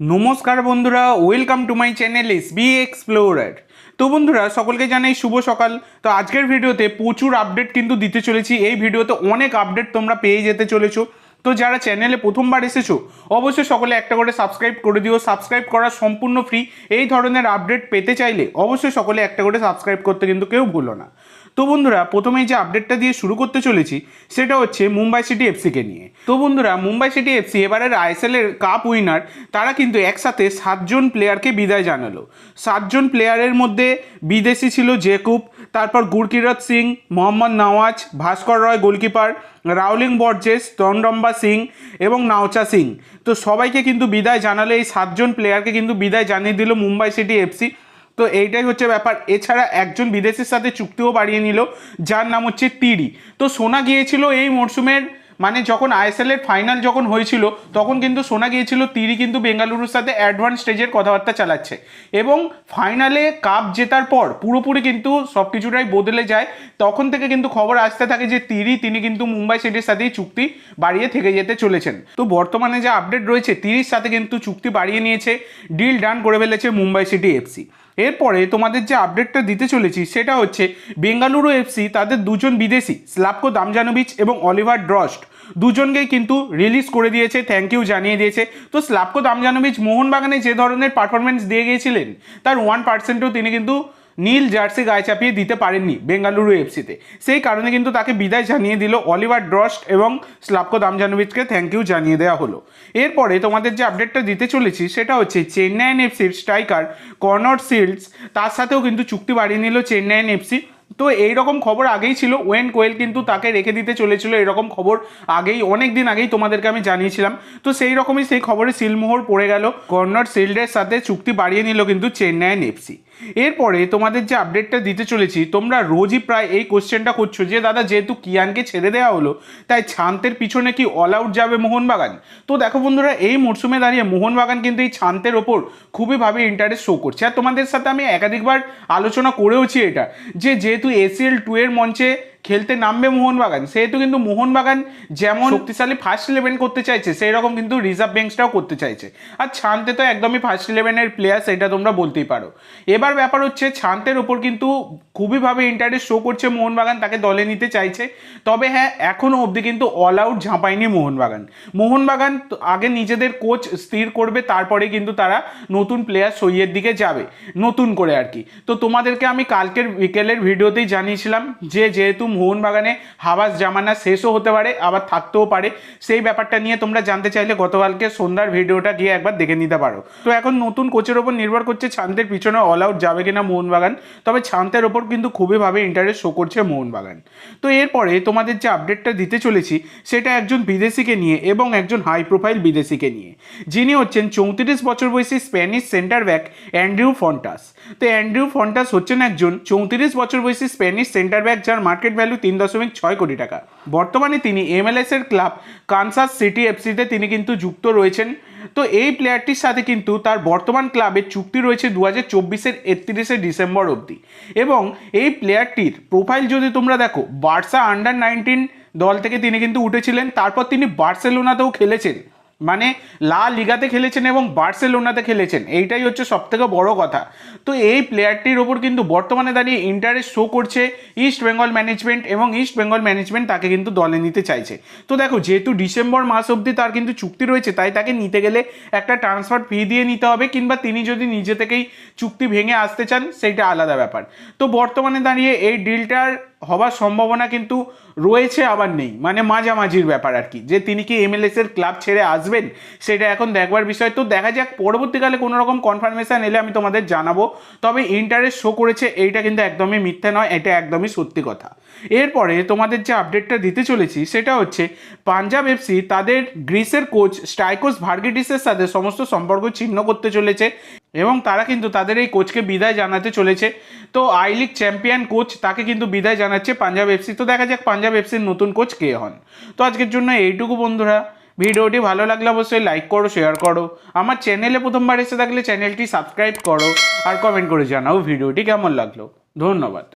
নমস্কার বন্ধুরা welcome to my channel S B explorer তো বন্ধুরা, সকলকে জানাই শুভ সকাল। তো আজকের ভিডিওতে প্রচুর আপডেট কিন্তু দিতে চলেছি। এই ভিডিওতে অনেক আপডেট তোমরা পেয়ে যেতে চলেছো। তো যারা চ্যানেলে প্রথমবার এসেছ, অবশ্যই সকলে একটা করে সাবস্ক্রাইব করে দিও। সাবস্ক্রাইব করা সম্পূর্ণ ফ্রি এই ধরনের আপডেট পেতে চাইলে অবশ্যই সকলে একটা করে সাবস্ক্রাইব করতে কিন্তু কেউ ভুলো না। তো বন্ধুরা, প্রথমেই যে আপডেটটা দিয়ে শুরু করতে চলেছি, সেটা হচ্ছে মুম্বাই সিটি এফসিকে নিয়ে। তো বন্ধুরা, মুম্বাই সিটি এফসি এবারের আইএসএল এর কাপ উইনার তারা কিন্তু একসাথে সাতজন প্লেয়ারকে বিদায় জানালো। সাতজন প্লেয়ারের মধ্যে বিদেশি ছিল জেকুব, তারপর গুরকিরত সিং, মোহাম্মদ নওয়াজ, ভাস্কর রয় গোলকিপার, রাউলিং বর্জেস তন্ডম্বা সিং এবং নাওচা সিং। তো সবাইকে কিন্তু বিদায় জানালো, এই সাতজন প্লেয়ারকে কিন্তু বিদায় জানিয়ে দিল মুম্বাই সিটি এফসি। তো এইটাই হচ্ছে ব্যাপার। এছাড়া একজন বিদেশের সাথে চুক্তিও বাড়িয়ে নিল, যার নাম হচ্ছে তিরি তো শোনা গিয়েছিল এই মরশুমের মানে যখন আইএসএল এর ফাইনাল যখন হয়েছিল, তখন কিন্তু শোনা গিয়েছিল তিরি কিন্তু বেঙ্গালুরুর সাথে অ্যাডভান্স স্টেজের কথাবার্তা চালাচ্ছে। এবং ফাইনালে কাপ জেতার পর পুরোপুরি কিন্তু সব কিছুটাই বদলে যায়। তখন থেকে কিন্তু খবর আসতে থাকে যে তিরি তিনি কিন্তু মুম্বাই সিটির সাথেই চুক্তি বাড়িয়ে থেকে যেতে চলেছেন। তো বর্তমানে যে আপডেট রয়েছে তিরির সাথে কিন্তু চুক্তি বাড়িয়ে নিয়েছে ডিল ডান করে ফেলেছে মুম্বাই সিটি এফসি এরপরে তোমাদের যে আপডেটটা দিতে চলেছি, সেটা হচ্ছে বেঙ্গালুরু এফসি তাদের দুজন বিদেশি স্লাপকো দামজানোভিচ এবং অলিভার ড্রস্ট দুজনকেই কিন্তু রিলিজ করে দিয়েছে থ্যাংক ইউ জানিয়ে দিয়েছে। তো স্লাপকো দামজানোভিচ মোহনবাগানে যে ধরনের পারফরমেন্স দিয়ে গিয়েছিলেন, তার ওয়ান পার্সেন্টও তিনি কিন্তু নীল জার্সি গায়ে চাপিয়ে দিতে পারেননি বেঙ্গালুরু এফসিতে। সেই কারণে কিন্তু তাকে বিদায় জানিয়ে দিল অলিভার ড্রস্ট এবং স্লাপকো দামজানোভিচকে থ্যাংক ইউ জানিয়ে দেওয়া হলো। এরপরে তোমাদের যে আপডেটটা দিতে চলেছি সেটা হচ্ছে চেন্নাইন এফসির স্ট্রাইকার কর্নর সিল্ডস, তার সাথেও কিন্তু চুক্তি বাড়িয়ে নিল চেন্নাইন এফসি। তো এই রকম খবর আগেই ছিল, ওয়েন কোয়েল কিন্তু তাকে রেখে দিতে চলেছিল, এরকম খবর আগেই অনেক দিন আগেই তোমাদেরকে আমি জানিয়েছিলাম। তো সেই রকমই সেই খবরে সিলমোহর পড়ে গেল, কর্নার সিল্ডের সাথে চুক্তি বাড়িয়ে নিল কিন্তু চেন্নাইন এফসি। এরপরে তোমাদের যে আপডেটটা দিতে চলেছি, তোমরা রোজই প্রায় এই কোশ্চেনটা করছ যে, দাদা, যেহেতু কিয়ানকে ছেড়ে দেওয়া হলো, তাই ছান্তের পিছনে কি অল আউট যাবে মোহনবাগান? তো দেখো বন্ধুরা, এই মরশুমে দাঁড়িয়ে মোহনবাগান কিন্তু এই ছান্তের ওপর খুবইভাবে ইন্টারেস্ট শো করছে। আর তোমাদের সাথে আমি একাধিকবার আলোচনা করেওছি এটা, যে যেহেতু এসিএল টু এর মঞ্চে খেলতে নামবে মোহনবাগান। সেহেতু কিন্তু মোহনবাগান যেমন শক্তিশালী ফার্স্ট ইলেভেন করতে চাইছে সেই রকম কিন্তু রিজার্ভ বেঞ্চটাও করতে চাইছে। আর ছান্তে তো একদমই ফার্স্ট ইলেভেনের প্লেয়ার সেটা তোমরা বলতেই পারো। এবার ব্যাপার হচ্ছে ছান্তের ওপর কিন্তু খুবইভাবে ইন্টারেস্ট শো করছে মোহনবাগান তাকে দলে নিতে চাইছে। তবে হ্যাঁ এখনও অবধি কিন্তু অল আউট ঝাঁপায়নি মোহনবাগান। মোহনবাগান আগে নিজেদের কোচ স্থির করবে তারপরে কিন্তু তারা নতুন প্লেয়ার সইয়ের দিকে যাবে। নতুন করে আর কি। তো তোমাদেরকে আমি কালকের বিকেলের ভিডিওতেই জানিয়েছিলাম যে যেহেতু মোহনবাগানে হাওয়াস জামানা শেষও হতে পারে, আবার থাকতেও পারে। সেই ব্যাপারটা নিয়ে তোমরা জানতে চাইলে গতকালকে সন্ধ্যার ভিডিওটা গিয়ে একবার দেখে নিতে পারো। তো এখন নতুন কোচের ওপর নির্ভর করছে ছান্তের পিছনে অল আউট যাবে কিনা মোহনবাগান। তবে ছান্তের ওপর কিন্তু খুবইভাবে ইন্টারেস্ট শো করছে মোহনবাগান। তো এরপরে তোমাদের যে আপডেটটা দিতে চলেছি, সেটা একজন বিদেশিকে নিয়ে এবং একজন হাই প্রোফাইল বিদেশিকে নিয়ে। যিনি হচ্ছেন চৌত্রিশ বছর বয়সী Spanish centre back Andreu Fontas তো অ্যান্ড্রিউ ফন্টাস হচ্ছেন একজন চৌত্রিশ বছর বয়সী স্প্যানিশ সেন্টার ব্যাক যার মার্কেট ভ্যালু তিন দশমিক ছয় কোটি টাকা। বর্তমানে তিনি এমএলএস এর ক্লাব কানসাস সিটি এফসিতে তিনি কিন্তু যুক্ত রয়েছেন। তো এই প্লেয়ারটির সাথে কিন্তু তার বর্তমান ক্লাবের চুক্তি রয়েছে দু হাজার চব্বিশের একত্রিশে ডিসেম্বর অবধি। এবং এই প্লেয়ারটির প্রোফাইল যদি তোমরা দেখো, বার্সা আন্ডার নাইনটিন দল থেকে তিনি কিন্তু উঠেছিলেন। তারপর তিনি বার্সেলোনাতেও খেলেছেন। মানে লা লিগাতে খেলেছেন এবং বার্সেলোনাতে খেলেছেন, এইটাই হচ্ছে সব থেকে বড় কথা। তো এই প্লেয়ারটির ওপর কিন্তু বর্তমানে দাঁড়িয়ে ইন্টারেস্ট শো করছে ইস্ট বেঙ্গল ম্যানেজমেন্ট এবং ইস্ট বেঙ্গল ম্যানেজমেন্ট তাকে কিন্তু দলে নিতে চাইছে। তো দেখো, যেহেতু ডিসেম্বর মাস অবধি তার কিন্তু চুক্তি রয়েছে, তাই তাকে নিতে গেলে একটা ট্রান্সফার ফি দিয়ে নিতে হবে কিংবা তিনি যদি নিজে থেকেই চুক্তি ভেঙে আসতে চান, সেইটা আলাদা ব্যাপার। তো বর্তমানে দাঁড়িয়ে এই ডিলটার হবার সম্ভাবনা কিন্তু রয়েছে আবার নেই। মানে মাঝামাঝির ব্যাপার আর কি। যে তিনি কি এমএলএস এর ক্লাব ছেড়ে আসবেন, সেটা এখন দেখবার বিষয়। তো দেখা যাক, পরবর্তীকালে কোনো রকম কনফার্মেশন এলে আমি তোমাদের জানাব। তবে ইন্টারেস্ট শো করেছে, এইটা কিন্তু একদমই মিথ্যা নয়, এটা একদমই সত্যি কথা। এরপরে তোমাদের যে আপডেটটা দিতে চলেছি, সেটা হচ্ছে, পাঞ্জাব এফসি তাদের গ্রিসের কোচ স্টাইকোস ভার্গিটিসের সাথে সমস্ত সম্পর্ক ছিন্ন করতে চলেছে। এবং তারা কিন্তু তাদের এই কোচকে বিদায় জানাতে চলেছে। তো আই লিগ চ্যাম্পিয়ন কোচ তাকে কিন্তু বিদায় জানাচ্ছে পাঞ্জাব এফসি তো দেখা যাক পাঞ্জাব এফসির নতুন কোচ কে হন। তো আজকের জন্য এইটুকু বন্ধুরা। ভিডিওটি ভালো লাগলে অবশ্যই লাইক করো শেয়ার করো। আমার চ্যানেলে প্রথমবার এসে থাকলে চ্যানেলটি সাবস্ক্রাইব করো। আর কমেন্ট করে জানাও ভিডিওটি কেমন লাগল। ধন্যবাদ।